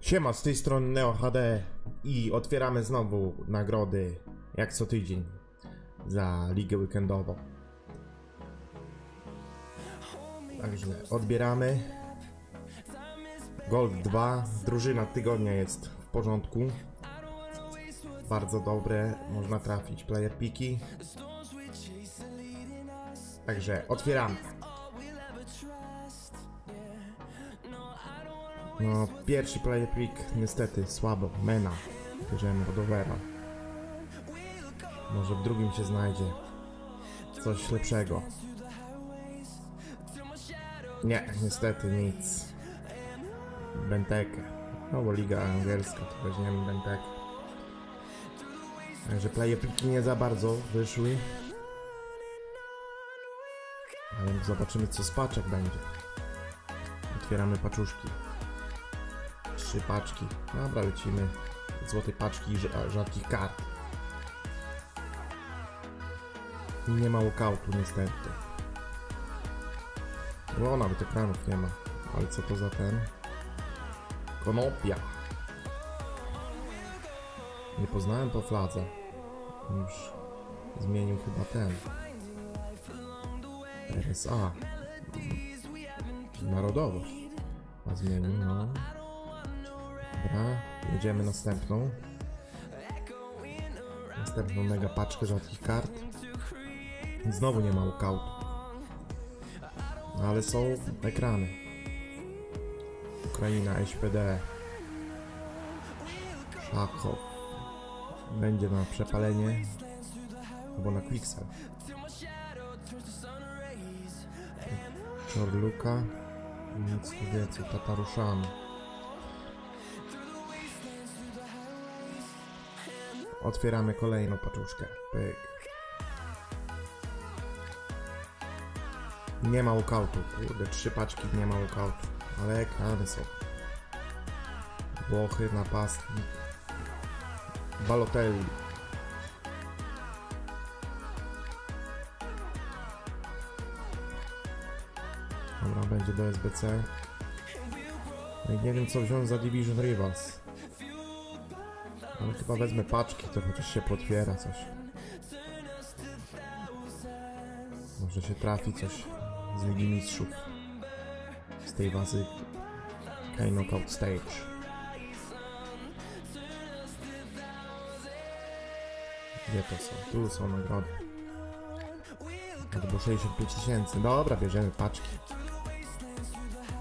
Siema, z tej strony Neo HD i otwieramy znowu nagrody, jak co tydzień, za ligę weekendową. Także odbieramy. Golf 2, drużyna tygodnia jest w porządku. Bardzo dobre, można trafić player piki. Także otwieramy. No, pierwszy player pick niestety słabo. Mena. Bierzemy od Overa. Może w drugim się znajdzie coś lepszego. Nie, niestety nic. Bentekę. No bo liga angielska, to weźmiemy Bentekę. Także player picki nie za bardzo wyszły. Ale zobaczymy co z paczek będzie. Otwieramy paczuszki. Trzy paczki. Dobra, lecimy. Złotej paczki rzadkich kart. I nie ma walkoutu niestety. No nawet ekranów nie ma. Ale co to za ten? Konopia. Nie poznałem po fladze. Już zmienił chyba ten. RSA. Narodowość. A zmienił, no. Dobra, jedziemy następną. Następną mega paczkę rzadkich kart. Znowu nie ma walkoutu. No ale są ekrany. Ukraina, SPD. Szachow. Będzie na przepalenie. Albo na quicksell. Czorluka. Nic tu więcej. Tataruszan. Otwieramy kolejną paczuszkę. Pyk. Nie ma walkoutu. Kurde, trzy paczki nie ma walkoutu. Ale ekrany są. Włochy, napastnik. Balotelli. Dobra, będzie do SBC. No i nie wiem co wziąć za Division Rivals. Ale chyba wezmę paczki, to chociaż się potwiera coś. Może się trafi coś z Ligi Mistrzów. Z tej bazy K-Knockout Stage. Gdzie to są? Tu są nagrody. Albo 65 tysięcy. Dobra, bierzemy paczki.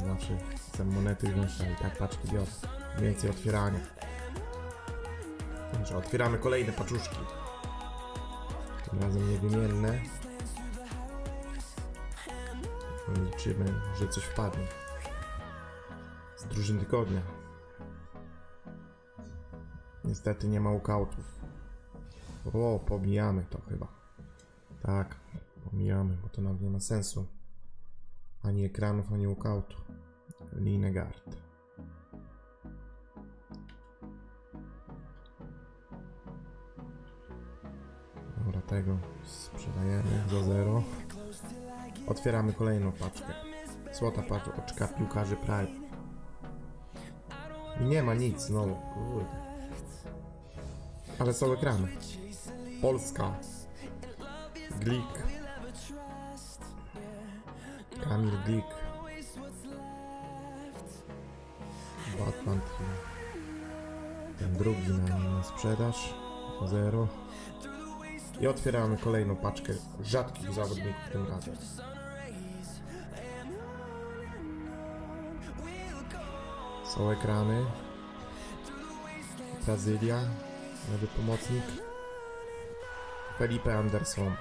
Zawsze chcę monety wziąć, ale tak paczki biorę. Więcej otwierania. Dobrze, otwieramy kolejne paczuszki. Tym razem niewymienne. Liczymy, że coś wpadnie. Z drużyny tygodnia. Niestety nie ma walkoutów. O, pomijamy to chyba. Tak, pomijamy, bo to nawet nie ma sensu. Ani ekranów, ani walkoutu. Linegard. Tego sprzedajemy za zero. Otwieramy kolejną paczkę. Złota paczka piłkarzy Pride. I nie ma nic znowu, kurde. Ale są ekrany. Polska. Glik. Kamil Glik. Batman. Ten drugi na, na sprzedaż. Zero. I otwieramy kolejną paczkę rzadkich zawodników tym razem. Są ekrany. Brazylia. Nowy pomocnik. Felipe Anderson.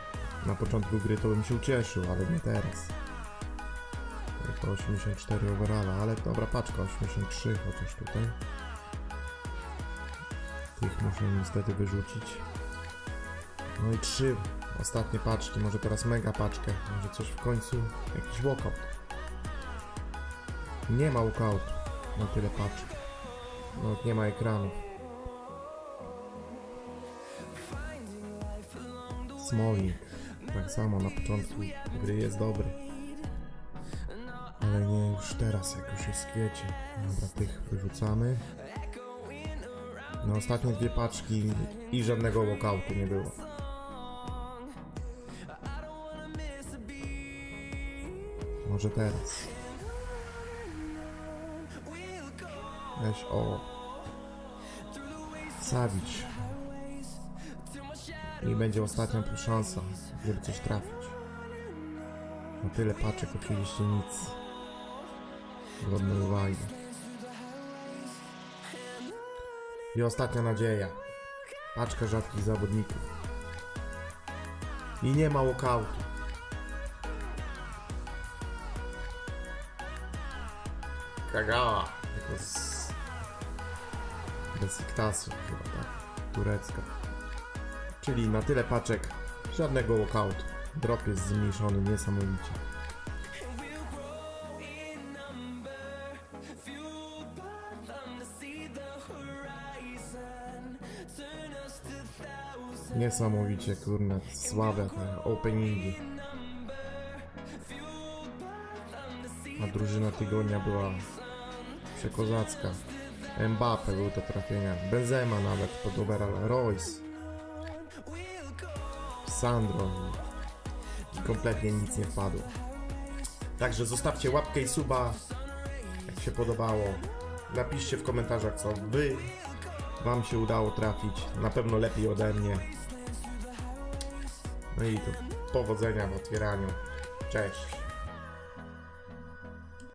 Na początku gry to bym się ucieszył, ale nie teraz. To 84 overalla, ale dobra paczka, 83 chociaż tutaj. Tych muszę niestety wyrzucić. No i trzy ostatnie paczki, może teraz mega paczkę, może coś w końcu, jakiś walkout. Nie ma walkoutu na tyle paczek. No nie ma ekranów. Smoling. Tak samo na początku gry jest dobry. Ale nie już teraz, jak już jest kwiecień. Dobra, tych wyrzucamy. Na ostatnie dwie paczki i żadnego walkoutu nie było. Może teraz. Weź o. Sawić. I będzie ostatnia tu szansa, żeby coś trafić. Na tyle paczek oczywiście nic. Godne uwagi. I ostatnia nadzieja. Paczka rzadkich zawodników. I nie ma walkoutu. Kagała. Tylko z... Bez iktasu chyba, tak? Turecka. Czyli na tyle paczek, żadnego walkoutu. Drop jest zmniejszony niesamowicie. Niesamowicie, kurna, słabe te openingi. A drużyna tygodnia była przekozacka. Mbappe był do trafienia. Benzema nawet pod overall. Royce. Sandro. I kompletnie nic nie wpadło. Także zostawcie łapkę i suba, jak się podobało. Napiszcie w komentarzach, co wy wam się udało trafić. Na pewno lepiej ode mnie. No i to powodzenia w otwieraniu. Cześć.